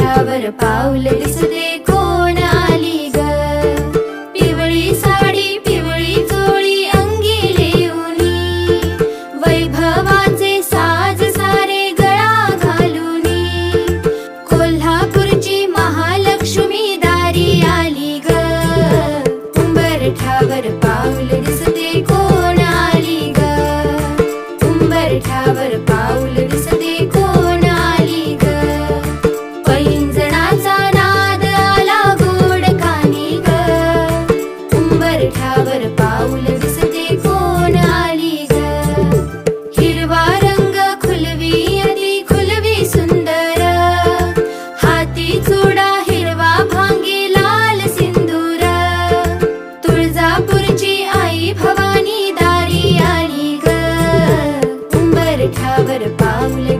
కవర పావులడిసుదే पारख्यावर हिरवा रंग खुलवी अति खुलवी सुंदर. हाती हिरवा भांगी लाल सिंदूर. तुळजापूरची आई भवानी आली ग. उंबरठ्यावर पाऊल